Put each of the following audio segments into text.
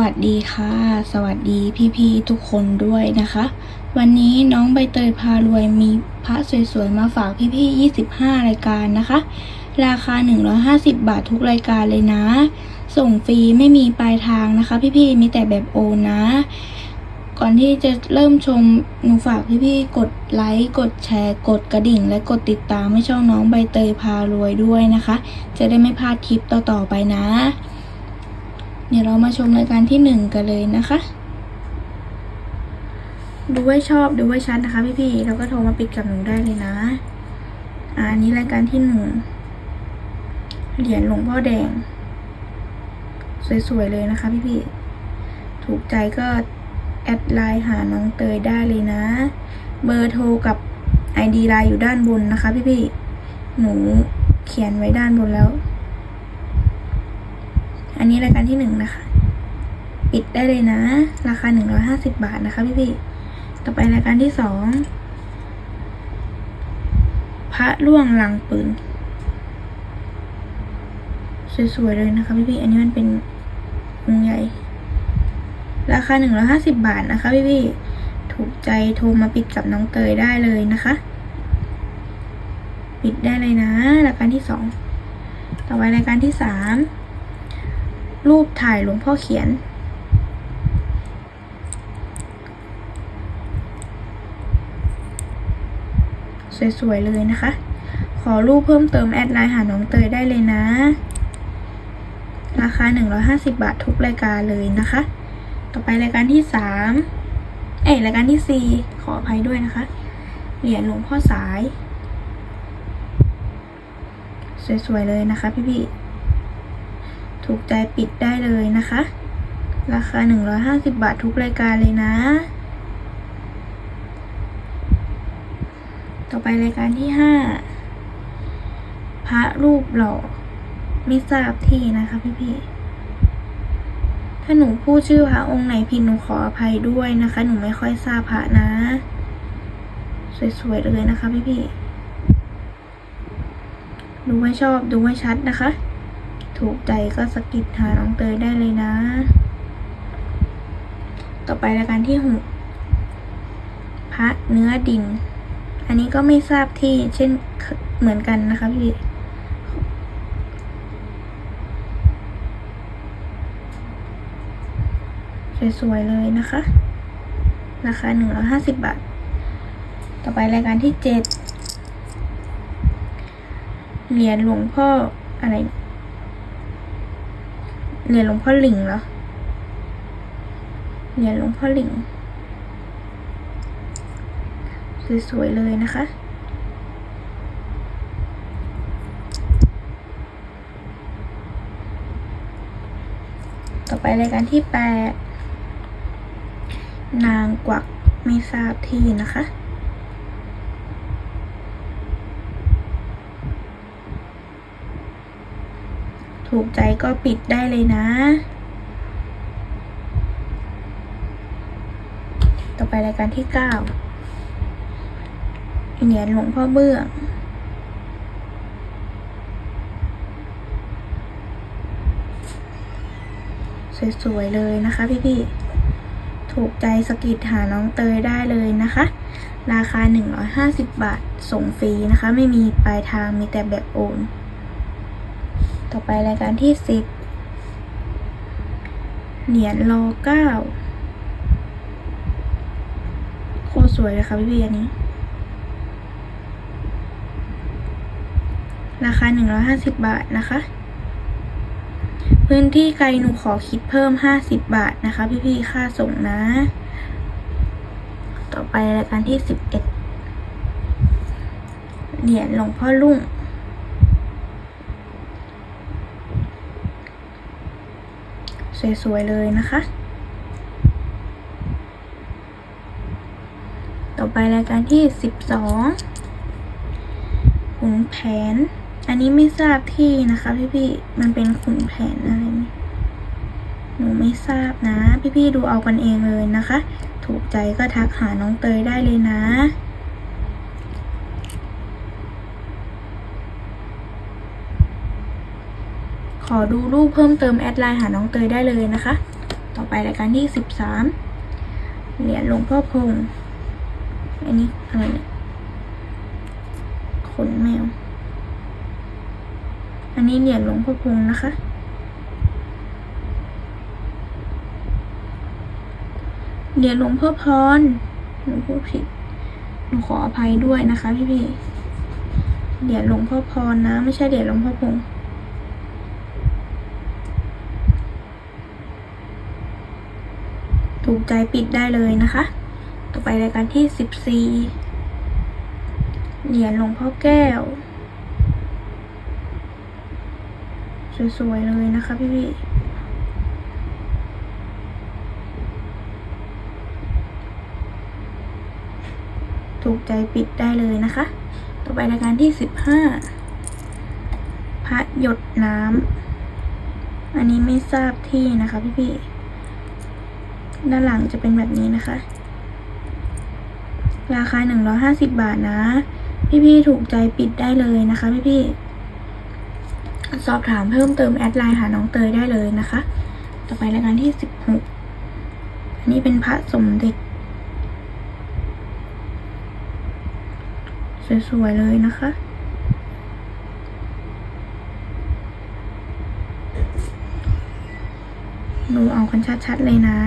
วัสดีค่ะ สวัสดีพี่ๆทุกคนด้วยนะคะ วันนี้น้องใบเตยพารวยมีพระสวยๆมาฝากพี่ๆ25 รายการนะคะ ราคา 150 บาททุกรายการเลยนะ ส่งฟรีไม่มีปลายทางนะคะ พี่ๆมีแต่แบบโอนนะ ก่อนที่จะเริ่มชมหนูฝากพี่ๆกดไลค์กดแชร์ กดกระดิ่ง และกดติดตามให้ช่องน้องใบเตยพารวยด้วยนะคะ จะได้ไม่พลาดคลิปต่อๆไปนะ เดี๋ยวเรามาชมรายการที่หนึ่งกันเลยนะคะ ดูไว้ชอบดูไว้ชัดนะคะพี่ๆแล้วก็โทรมาปิดกับหนูได้เลยนะ อ่าอันนี้รายการที่หนึ่งเหรียญหลวงพ่อแดง สวยๆเลยนะคะพี่ๆถูกใจก็แอดไลน์หาน้องเตยได้เลยนะ เบอร์โทรกับ ID ไลน์อยู่ด้านบนนะคะพี่ๆหนูเขียนไว้ด้านบนแล้ว อันนี้รายการที่หนึ่งนะคะ ปิดได้เลยนะ ราคาหนึ่งร้อยห้าสิบบาทนะคะพี่พี่ต่อไปรายการที่สองพระล่วงลังปืน สวยๆเลยนะคะพี่พี่อันนี้มันเป็นองค์ใหญ่ ราคาหนึ่งร้อยห้าสิบบาทนะคะพี่พี่ถูกใจโทรมาปิดกับน้องเตยได้เลยนะคะ ปิดได้เลยนะ รายการที่สองต่อไปรายการที่สาม รูปถ่ายหลวงพ่อเขียน สวย ๆ เลยนะคะ ขอรูปเพิ่มเติมแอดไลน์หาน้องเตยได้เลยนะ ราคา 150 บาททุกรายการเลยนะคะ ต่อไปรายการที่ 3 เอ้ยรายการที่ 4 ขออภัยด้วยนะคะ เหรียญหลวงพ่อสาย สวย ๆ เลยนะคะพี่ๆ ถูกใจปิดได้เลยนะคะ ราคา 150 บาททุกรายการเลยนะ ต่อไปรายการที่ 5 พระรูปหล่อไม่ทราบที่นะคะพี่ๆถ้าหนูพูดชื่อพระองค์ไหนผิดหนูขออภัยด้วยนะคะ หนูไม่ค่อยทราบพระนะ สวยๆเลยนะคะพี่ๆดูให้ชอบดูให้ชัดนะคะ ถูกใจก็สกิดหาน้องเตยได้เลยนะ ต่อไปรายการที่หกพระเนื้อดิน อันนี้ก็ไม่ทราบที่เช่นเหมือนกันนะคะพี่สวยๆเลยนะคะ ราคาหนึ่งร้อยห้าสิบบาท ต่อไปรายการที่เจ็ดเหรียญหลวงพ่ออะไร เหรียญหลวงพ่อหลิงเหรอ เหรียญหลวงพ่อหลิง สวยๆเลยนะคะต่อไปรายการที่แปดนางกวักไม่ทราบที่นะคะ ถูกใจก็ปิดได้เลยนะ ต่อไปรายการที่เก้าเหรียญหลวงพ่อเบื้องสวยๆเลยนะคะพี่ๆ ถูกใจสกิดหาน้องเตยได้เลยนะคะ ราคา 150 บาท ส่งฟรีนะคะ ไม่มีปลายทางมีแต่แบบโอน ต่อไปรายการที่10เหรียญรอเก้าโคตรสวยเลยค่ะพี่พี่อันนี้ ราคา150บาทนะคะ พื้นที่ไกลหนูขอคิดเพิ่ม50บาทนะคะ พี่พี่ค่าส่งนะ ต่อไปรายการที่11เหรียญหลวงพ่อลุ่ง สวยๆเลยนะคะ ต่อไปรายการที่สิบสองขุนแผน อันนี้ไม่ทราบที่นะคะพี่ๆ มันเป็นขุนแผนอะไรนี่หนูไม่ทราบนะ พี่ๆ ดูเอากันเองเลยนะคะ ถูกใจก็ทักหาน้องเตยได้เลยนะ ขอดูรูปเพิ่มเติมแอดไลน์หาน้องเตยได้เลยนะคะ ต่อไปรายการที่สิบสามเหรียญหลวงพ่อพงอันนี้อะไรเนี่ยขนแมว อันนี้เหรียญหลวงพ่อพงนะคะ เหรียญหลวงพ่อพรหนูพูดผิดหนูขออภัยด้วยนะคะพี่พี่ๆเหรียญหลวงพ่อพรนะ ไม่ใช่เหรียญหลวงพ่อพง ถูกใจปิดได้เลยนะคะ ต่อไปรายการที่สิบสี่เหรียญหลวงพ่อแก้ว สวย ๆ เลยนะคะพี่พี่ๆถูกใจปิดได้เลยนะคะ ต่อไปรายการที่สิบห้าพระหยดน้ำ อันนี้ไม่ทราบที่นะคะพี่พี่ๆ ด้านหลังจะเป็นแบบนี้นะคะ ราคาหนึ่งร้อยห้าสิบบาทนะ พี่ๆ ถูกใจปิดได้เลยนะคะ พี่ๆ สอบถามเพิ่มเติมแอดไลน์หาน้องเตยได้เลยนะคะ ต่อไปรายการที่สิบหกอันนี้เป็นพระสมเด็จสวยๆเลยนะคะ ดูเอากันชัดๆเลยนะ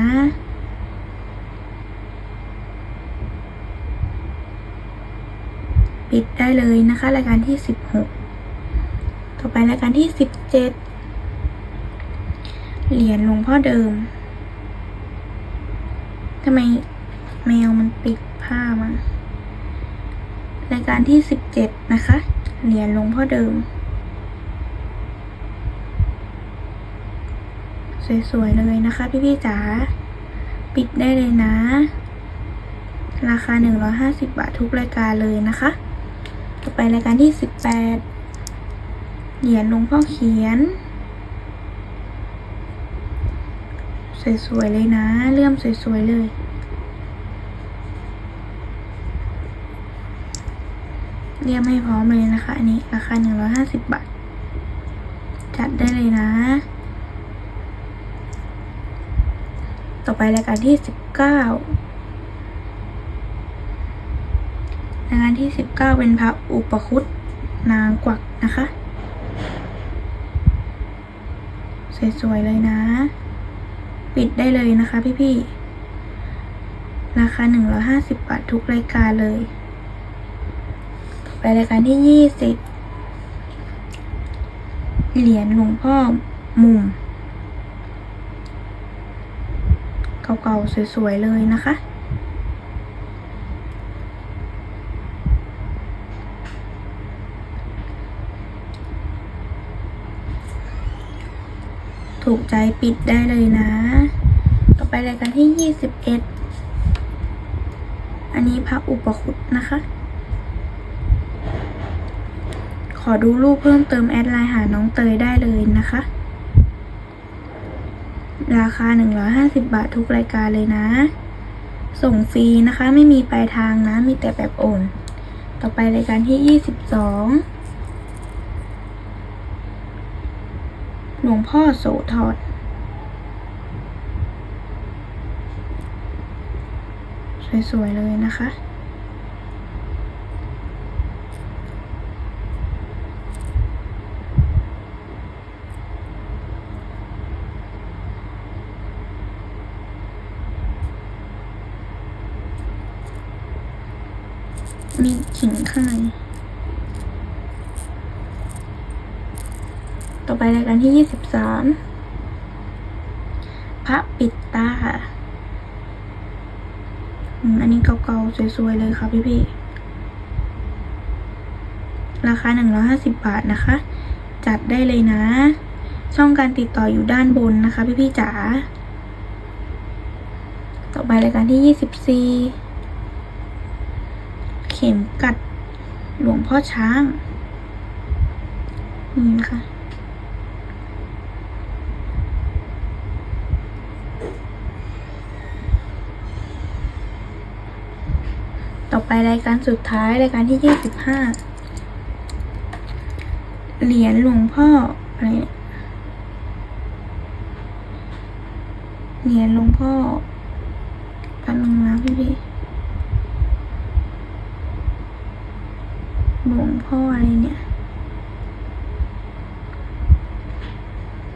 ปิดได้เลยนะคะ รายการที่สิบหกต่อไปรายการที่สิบเจ็ดเหรียญหลวงพ่อเดิมทำไมแมวมันปิดผ้ามารายการที่สิบเจ็ดนะคะ เหรียญหลวงพ่อเดิม สวยๆเลยนะคะ พี่ๆจ๋าปิดได้เลยนะ ราคา 150 บาททุกรายการเลยนะคะ ต่อไปรายการที่ 18 เหรียญหลวงพ่อเขียน สวยๆเลยนะ เลื่อมสวยๆเลยเรียมให้พร้อมเลยนะคะ อันนี้ราคา 150 บาท จัดได้เลยนะ ต่อไปรายการที่สิบเก้ารายการที่สิบเก้าเป็นพระอุปคุตนางกวักนะคะ สวยๆเลยนะ ปิดได้เลยนะคะพี่ๆ ราคาหนึ่งร้อยห้าสิบบาททุกรายการเลย ไปรายการที่ยี่สิบเหรียญหลวงพ่อมุม เก่าๆ สวยๆ เลยนะคะ ถูกใจปิดได้เลยนะ ต่อไปรายการที่ 21 อันนี้พระอุปคุตนะคะ ขอดูรูปเพิ่มเติมแอดไลน์หาน้องเตยได้เลยนะคะ ราคา 150 บาททุกรายการเลยนะ ส่งฟรีนะคะ ไม่มีปลายทางนะ มีแต่แบบโอน ต่อไปรายการที่ 22 หลวงพ่อโสธรสวยๆเลยนะคะ มี ขิงข้างต่อไปรายการที่ยี่สิบสามพระปิดตาอืมอันนี้เก่าๆ สวยๆ เลยค่ะพี่ๆราคาหนึ่งร้อยห้าสิบบาทนะคะ จัดได้เลยนะ ช่องการติดต่ออยู่ด้านบนนะคะ พี่ๆจ๋า ต่อไปรายการที่ยี่สิบสี่ ข็มกัดหลวงพ่อช้างนี่นะคะต่อไปรายการสุดท้ายรายการที่ยี่สิบห้าเหรียญหลวงพ่ออะไรเหรียญหลวงพ่อกันนึงนะพี่พี่ หลวงพ่ออะไรเนี่ย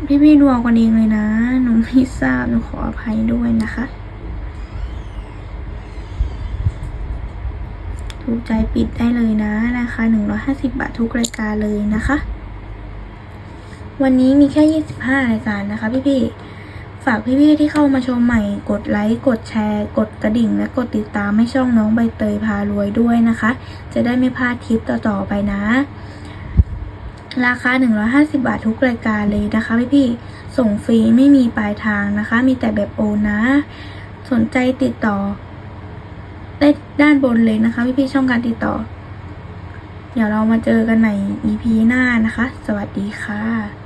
พี่พี่ดูเอากันเองเลยนะ หนูไม่ทราบ หนูขออภัยด้วยนะคะ ถูกใจปิดได้เลยนะ ราคา 150 บาททุกรายการเลยนะคะ วันนี้มีแค่ 25 รายการนะคะพี่พี่ ฝากพี่ๆที่เข้ามาชมใหม่ กดไลค์ กดแชร์ กดกระดิ่ง และกดติดตามให้ช่องน้องใบเตยพารวยด้วยนะคะ จะได้ไม่พลาดคลิปต่อๆไปนะ ราคา 150 บาททุกรายการเลยนะคะพี่ๆส่งฟรีไม่มีปลายทางนะคะ มีแต่แบบโอนนะ สนใจติดต่อ ได้ด้านบนเลยนะคะ พี่พี่ๆช่องการติดต่อ เดี๋ยวเรามาเจอกันใหม่ EP หน้านะคะ สวัสดีค่ะ